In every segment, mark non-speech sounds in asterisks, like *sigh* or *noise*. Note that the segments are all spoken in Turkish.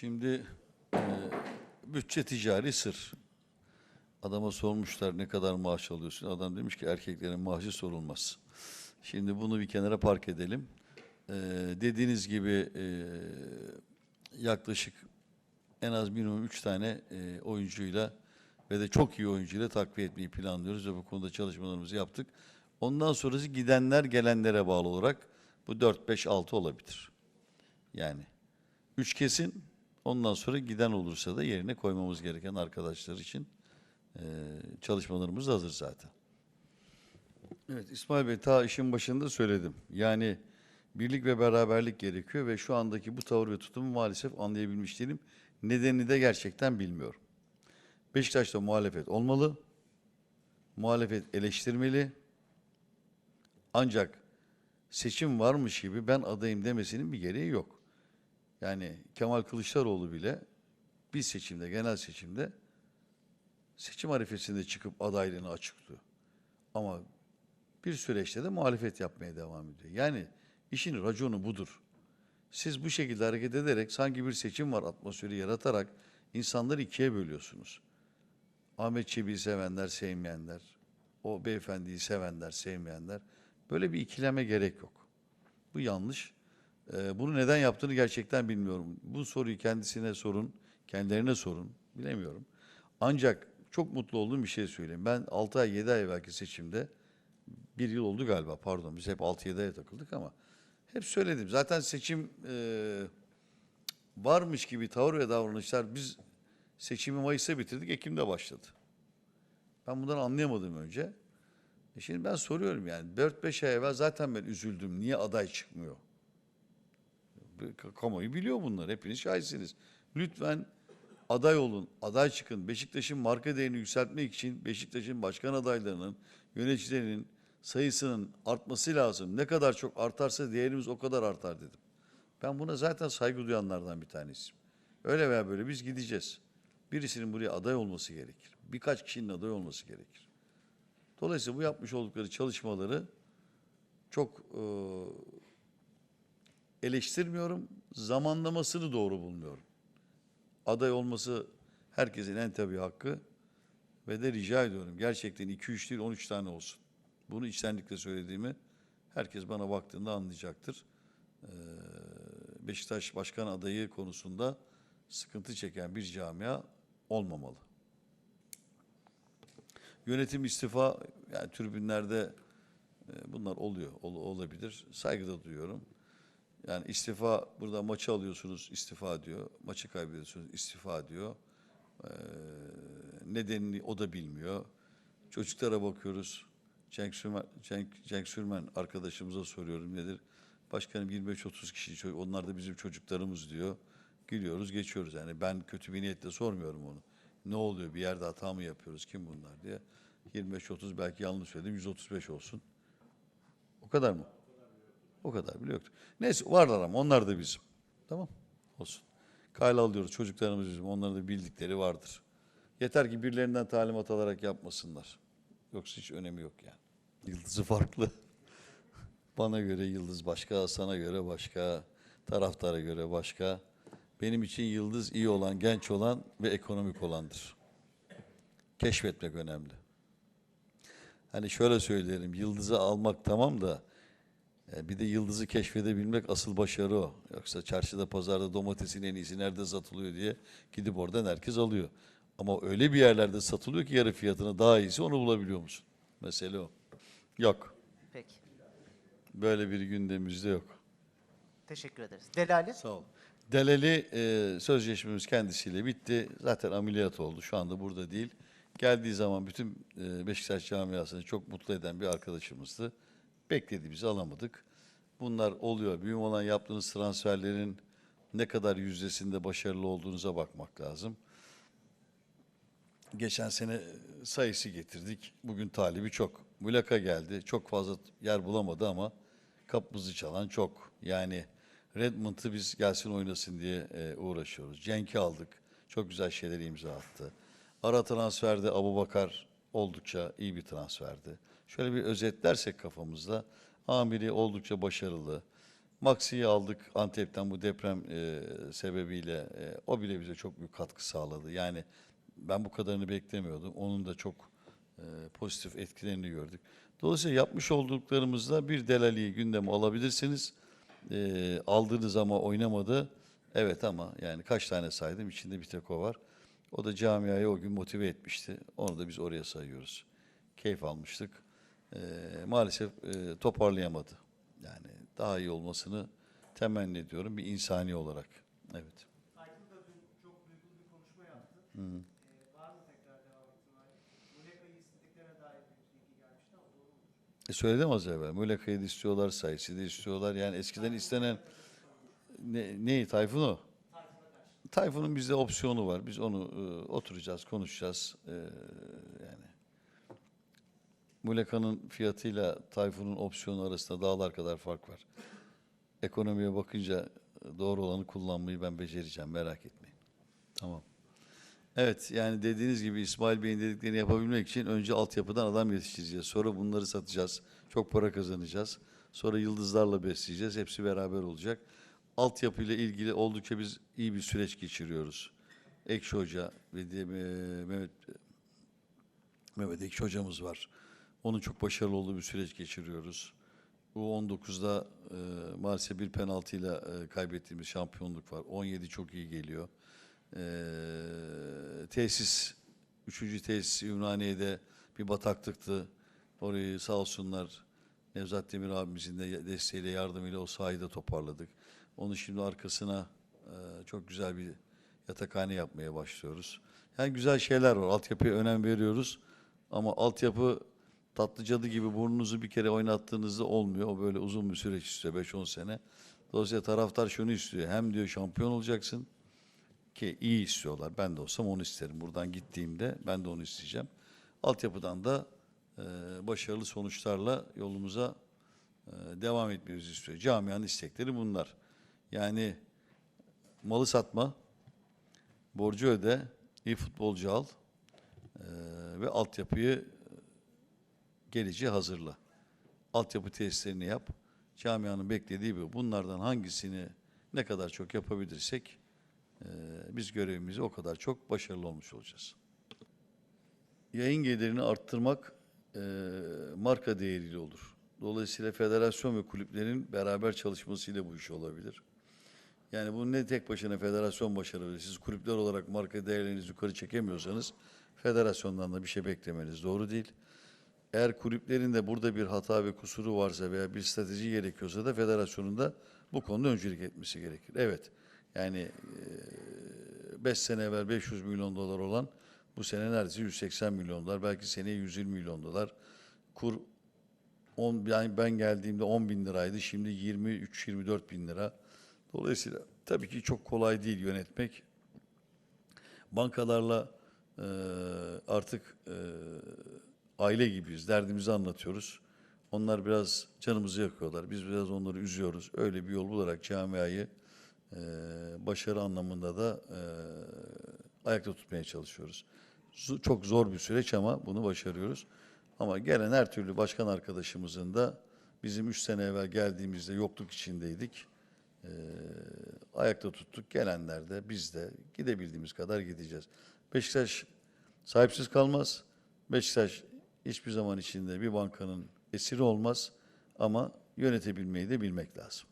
Şimdi e, bütçe ticari sır. Adama sormuşlar ne kadar maaş alıyorsun? Adam demiş ki erkeklerin maaşı sorulmaz. Şimdi bunu bir kenara park edelim. E, dediğiniz gibi e, yaklaşık en az minimum üç tane e, oyuncuyla ve de çok iyi oyuncuyla takviye etmeyi planlıyoruz ve bu konuda çalışmalarımızı yaptık. Ondan sonrası gidenler gelenlere bağlı olarak bu 4, 5, 6 olabilir. Yani üç kesin ondan sonra giden olursa da yerine koymamız gereken arkadaşlar için e, çalışmalarımız hazır zaten. Evet İsmail Bey ta işin başında söyledim. Yani birlik ve beraberlik gerekiyor ve şu andaki bu tavır ve tutumu maalesef anlayabilmiş değilim. Nedenini de gerçekten bilmiyorum. Beşiktaş'ta muhalefet olmalı. Muhalefet eleştirmeli. Ancak seçim varmış gibi ben adayım demesinin bir gereği yok. Yani Kemal Kılıçdaroğlu bile bir seçimde, genel seçimde seçim arifesinde çıkıp adaylığını açıklıyor. Ama bir süreçte de muhalefet yapmaya devam ediyor. Yani işin raconu budur. Siz bu şekilde hareket ederek sanki bir seçim var atmosferi yaratarak insanları ikiye bölüyorsunuz. Ahmet Çebi'yi sevenler, sevmeyenler, o beyefendiyi sevenler, sevmeyenler. Böyle bir ikileme gerek yok. Bu yanlış. Ee, bunu neden yaptığını gerçekten bilmiyorum. Bu soruyu kendisine sorun, kendilerine sorun. Bilemiyorum. Ancak çok mutlu olduğum bir şey söyleyeyim. Ben 6 ay 7 ay evvelki seçimde bir yıl oldu galiba pardon biz hep 6-7 aya takıldık ama hep söyledim. Zaten seçim e, varmış gibi tavır ve davranışlar biz seçimi Mayıs'ta bitirdik Ekim'de başladı. Ben bundan anlayamadım önce. E şimdi ben soruyorum yani 4-5 ay evvel zaten ben üzüldüm. Niye aday çıkmıyor? Ka- Kamuoyu biliyor bunları. Hepiniz şahitsiniz. Lütfen aday olun, aday çıkın. Beşiktaş'ın marka değerini yükseltmek için Beşiktaş'ın başkan adaylarının, yöneticilerinin sayısının artması lazım. Ne kadar çok artarsa değerimiz o kadar artar dedim. Ben buna zaten saygı duyanlardan bir tanesiyim. Öyle veya böyle biz gideceğiz. Birisinin buraya aday olması gerekir. Birkaç kişinin aday olması gerekir. Dolayısıyla bu yapmış oldukları çalışmaları çok e, eleştirmiyorum. Zamanlamasını doğru bulmuyorum. Aday olması herkesin en tabii hakkı ve de rica ediyorum gerçekten 2-3 değil 13 tane olsun. Bunu içtenlikle söylediğimi herkes bana baktığında anlayacaktır. Ee, Beşiktaş başkan adayı konusunda sıkıntı çeken bir camia olmamalı. Yönetim istifa yani tribünlerde e, bunlar oluyor, ol- olabilir. Saygı da duyuyorum. Yani istifa burada maçı alıyorsunuz istifa diyor. Maçı kaybediyorsunuz istifa diyor. Ee, nedenini o da bilmiyor. Çocuklara bakıyoruz. Cenk Sürmen, Cenk, Cenk Sürmen arkadaşımıza soruyorum nedir? Başkanım 25-30 kişi onlar da bizim çocuklarımız diyor. Gülüyoruz, geçiyoruz. Yani ben kötü bir niyetle sormuyorum onu. Ne oluyor? Bir yerde hata mı yapıyoruz? Kim bunlar diye. 25-30 belki yanlış söyledim. 135 olsun. O kadar mı? O kadar bile yoktu. Neyse varlar ama onlar da bizim. Tamam olsun. Kayla alıyoruz çocuklarımız bizim. Onların da bildikleri vardır. Yeter ki birilerinden talimat alarak yapmasınlar. Yoksa hiç önemi yok yani. Yıldızı farklı. *laughs* Bana göre yıldız başka, sana göre başka, taraftara göre başka. Benim için yıldız iyi olan, genç olan ve ekonomik olandır. Keşfetmek önemli. Hani şöyle söylerim, yıldızı almak tamam da bir de yıldızı keşfedebilmek asıl başarı o. Yoksa çarşıda pazarda domatesin en iyisi nerede satılıyor diye gidip oradan herkes alıyor. Ama öyle bir yerlerde satılıyor ki yarı fiyatına daha iyisi onu bulabiliyor musun? Mesele o. Yok. Peki. Böyle bir gündemimizde yok. Teşekkür ederiz. Delali? Sağ ol. Deleli e, sözleşmemiz kendisiyle bitti. Zaten ameliyat oldu. Şu anda burada değil. Geldiği zaman bütün e, Beşiktaş camiasını çok mutlu eden bir arkadaşımızdı. Beklediğimizi alamadık. Bunlar oluyor. Mühim olan yaptığınız transferlerin ne kadar yüzdesinde başarılı olduğunuza bakmak lazım. Geçen sene sayısı getirdik. Bugün talibi çok. Mülaka geldi. Çok fazla yer bulamadı ama kapımızı çalan çok. Yani Redmond'ı biz gelsin oynasın diye e, uğraşıyoruz. Cenk'i aldık. Çok güzel şeyler imza attı. Ara transferde Abubakar oldukça iyi bir transferdi. Şöyle bir özetlersek kafamızda Amiri oldukça başarılı. Maxi'yi aldık Antep'ten bu deprem e, sebebiyle. E, o bile bize çok büyük katkı sağladı. Yani ben bu kadarını beklemiyordum. Onun da çok e, pozitif etkilerini gördük. Dolayısıyla yapmış olduklarımızda bir Delali'yi gündeme alabilirsiniz. E, aldığınız ama oynamadı. Evet ama yani kaç tane saydım içinde bir tek o var. O da camiayı o gün motive etmişti. Onu da biz oraya sayıyoruz. Keyif almıştık. E, maalesef e, toparlayamadı. Yani daha iyi olmasını temenni ediyorum bir insani olarak. Evet. Tayfun da dün çok duygulu bir konuşma yaptı. Ee, var mı tekrar devam ihtimali? Muleka'yı istediklerine dair bir bilgi gelmişti ama doğru mu? E söyledim az evvel. Muleka'yı da istiyorlar, Sayıs'ı da istiyorlar. Yani eskiden istenen ne, neyi Tayfun o? Tayfun'un bizde opsiyonu var. Biz onu e, oturacağız, konuşacağız. E, yani Muleka'nın fiyatıyla Tayfun'un opsiyonu arasında dağlar kadar fark var. Ekonomiye bakınca doğru olanı kullanmayı ben becereceğim. Merak etmeyin. Tamam. Evet yani dediğiniz gibi İsmail Bey'in dediklerini yapabilmek için önce altyapıdan adam yetiştireceğiz. Sonra bunları satacağız. Çok para kazanacağız. Sonra yıldızlarla besleyeceğiz. Hepsi beraber olacak. Altyapıyla ilgili oldukça biz iyi bir süreç geçiriyoruz. Ekşi Hoca ve e, Mehmet Mehmet Ekşi hocamız var. Onun çok başarılı olduğu bir süreç geçiriyoruz. Bu 19'da e, maalesef bir penaltıyla e, kaybettiğimiz şampiyonluk var. 17 çok iyi geliyor. E, tesis, üçüncü tesis Ümraniye'de bir bataklıktı. Orayı sağ olsunlar Nevzat Demir abimizin de desteğiyle, yardımıyla o sahayı da toparladık. Onu şimdi arkasına e, çok güzel bir yatakhane yapmaya başlıyoruz. Yani güzel şeyler var. Altyapıya önem veriyoruz. Ama altyapı tatlı cadı gibi burnunuzu bir kere oynattığınızda olmuyor. O böyle uzun bir süreç istiyor 5-10 sene. Dolayısıyla taraftar şunu istiyor. Hem diyor şampiyon olacaksın ki iyi istiyorlar. Ben de olsam onu isterim. Buradan gittiğimde ben de onu isteyeceğim. Altyapıdan da e, başarılı sonuçlarla yolumuza e, devam etmemizi istiyor. Camianın istekleri bunlar. Yani malı satma, borcu öde, iyi futbolcu al e, ve altyapıyı geleceği hazırla. Altyapı tesislerini yap. Camianın beklediği bu. Bunlardan hangisini ne kadar çok yapabilirsek e, biz görevimizi o kadar çok başarılı olmuş olacağız. Yayın gelirini arttırmak e, marka değeriyle olur. Dolayısıyla federasyon ve kulüplerin beraber çalışmasıyla bu iş olabilir. Yani bunu ne tek başına federasyon başarabilir. Siz kulüpler olarak marka değerlerinizi yukarı çekemiyorsanız federasyondan da bir şey beklemeniz doğru değil. Eğer kulüplerin de burada bir hata ve kusuru varsa veya bir strateji gerekiyorsa da federasyonun da bu konuda öncülük etmesi gerekir. Evet. Yani 5 sene evvel 500 milyon dolar olan bu sene neredeyse 180 milyon dolar. Belki seneye 120 milyon dolar. Kur 10, yani ben geldiğimde 10 bin liraydı. Şimdi 23-24 bin lira. Dolayısıyla tabii ki çok kolay değil yönetmek. Bankalarla e, artık e, aile gibiyiz. Derdimizi anlatıyoruz. Onlar biraz canımızı yakıyorlar. Biz biraz onları üzüyoruz. Öyle bir yol bularak camiayı e, başarı anlamında da e, ayakta tutmaya çalışıyoruz. Zo- Çok zor bir süreç ama bunu başarıyoruz. Ama gelen her türlü başkan arkadaşımızın da bizim üç sene evvel geldiğimizde yokluk içindeydik. E, ayakta tuttuk. Gelenler de biz de gidebildiğimiz kadar gideceğiz. Beşiktaş sahipsiz kalmaz. Beşiktaş hiçbir zaman içinde bir bankanın esiri olmaz ama yönetebilmeyi de bilmek lazım.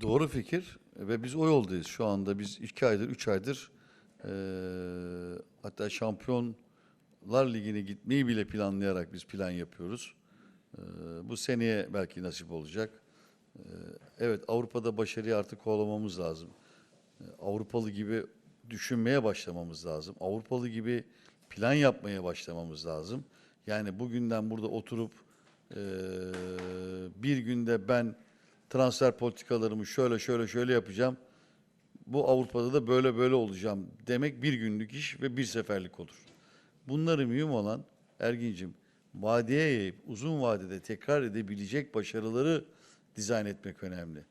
Doğru fikir ve biz o yoldayız. Şu anda biz iki aydır, üç aydır eee, hatta Şampiyonlar Ligi'ne gitmeyi bile planlayarak biz plan yapıyoruz. Eee, bu seneye belki nasip olacak. Eee, evet Avrupa'da başarıyı artık kovalamamız lazım. Eee, Avrupalı gibi düşünmeye başlamamız lazım. Avrupalı gibi plan yapmaya başlamamız lazım. Yani bugünden burada oturup eee, bir günde ben transfer politikalarımı şöyle şöyle şöyle yapacağım. Bu Avrupa'da da böyle böyle olacağım demek bir günlük iş ve bir seferlik olur. Bunları mühim olan Ergin'cim vadeye yayıp uzun vadede tekrar edebilecek başarıları dizayn etmek önemli.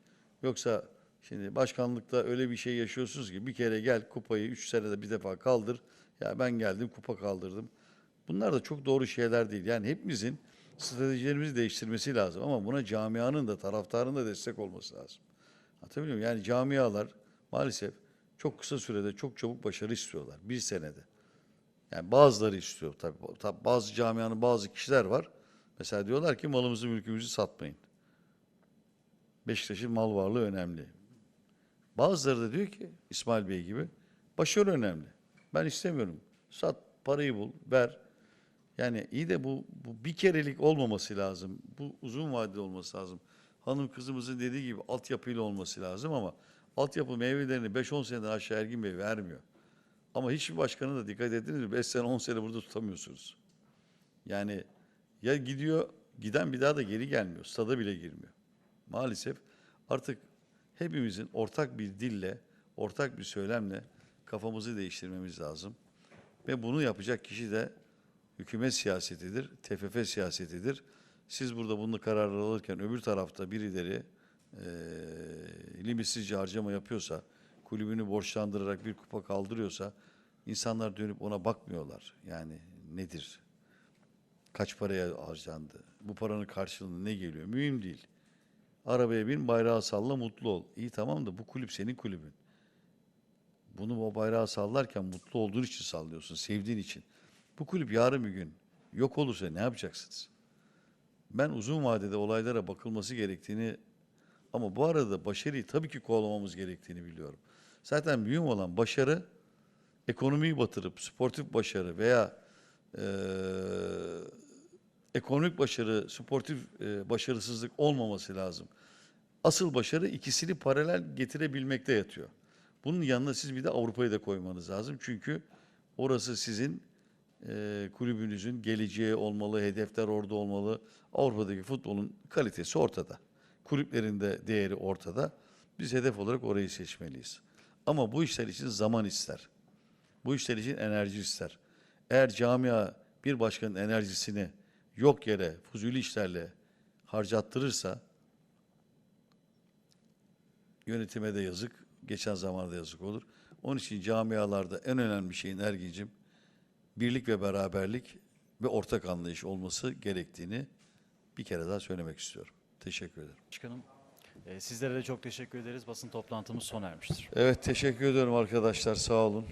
Yoksa şimdi başkanlıkta öyle bir şey yaşıyorsunuz ki bir kere gel kupayı üç senede bir defa kaldır. Ya ben geldim kupa kaldırdım. Bunlar da çok doğru şeyler değil. Yani hepimizin stratejilerimizi değiştirmesi lazım ama buna camianın da taraftarın da destek olması lazım. Anlatabiliyor muyum? Yani camialar maalesef çok kısa sürede çok çabuk başarı istiyorlar. Bir senede. Yani bazıları istiyor tabii. Tabii bazı camianın bazı kişiler var. Mesela diyorlar ki malımızı mülkümüzü satmayın. Beşiktaş'ın mal varlığı önemli. Bazıları da diyor ki İsmail Bey gibi başarı önemli. Ben istemiyorum. Sat, parayı bul, ver. Yani iyi de bu, bu bir kerelik olmaması lazım. Bu uzun vadeli olması lazım. Hanım kızımızın dediği gibi altyapıyla olması lazım ama altyapı meyvelerini 5-10 seneden aşağı Ergin Bey vermiyor. Ama hiçbir başkanı da dikkat ettiniz mi? 5 sene 10 sene burada tutamıyorsunuz. Yani ya gidiyor, giden bir daha da geri gelmiyor. Stada bile girmiyor. Maalesef artık hepimizin ortak bir dille, ortak bir söylemle kafamızı değiştirmemiz lazım. Ve bunu yapacak kişi de hükümet siyasetidir, TFF siyasetidir. Siz burada bunu kararlar alırken öbür tarafta birileri eee limitsizce harcama yapıyorsa, kulübünü borçlandırarak bir kupa kaldırıyorsa insanlar dönüp ona bakmıyorlar. Yani nedir? Kaç paraya harcandı? Bu paranın karşılığında ne geliyor? Mühim değil. Arabaya bin, bayrağı salla, mutlu ol. İyi tamam da bu kulüp senin kulübün. Bunu o bayrağı sallarken mutlu olduğun için sallıyorsun, sevdiğin için. Bu kulüp yarın bir gün yok olursa ne yapacaksınız? Ben uzun vadede olaylara bakılması gerektiğini ama bu arada başarıyı tabii ki kovalamamız gerektiğini biliyorum. Zaten mühim olan başarı ekonomiyi batırıp sportif başarı veya eee, ekonomik başarı, sportif eee, başarısızlık olmaması lazım. Asıl başarı ikisini paralel getirebilmekte yatıyor. Bunun yanına siz bir de Avrupa'yı da koymanız lazım. Çünkü orası sizin eee, kulübünüzün geleceği olmalı, hedefler orada olmalı. Avrupa'daki futbolun kalitesi ortada. Kulüplerin de değeri ortada. Biz hedef olarak orayı seçmeliyiz. Ama bu işler için zaman ister. Bu işler için enerji ister. Eğer camia bir başkanın enerjisini yok yere fuzuli işlerle harcattırırsa yönetime de yazık, geçen zamanda yazık olur. Onun için camialarda en önemli şeyin Ergin'cim birlik ve beraberlik ve ortak anlayış olması gerektiğini bir kere daha söylemek istiyorum. Teşekkür ederim. Başkanım, e, sizlere de çok teşekkür ederiz. Basın toplantımız sona ermiştir. Evet teşekkür ediyorum arkadaşlar sağ olun.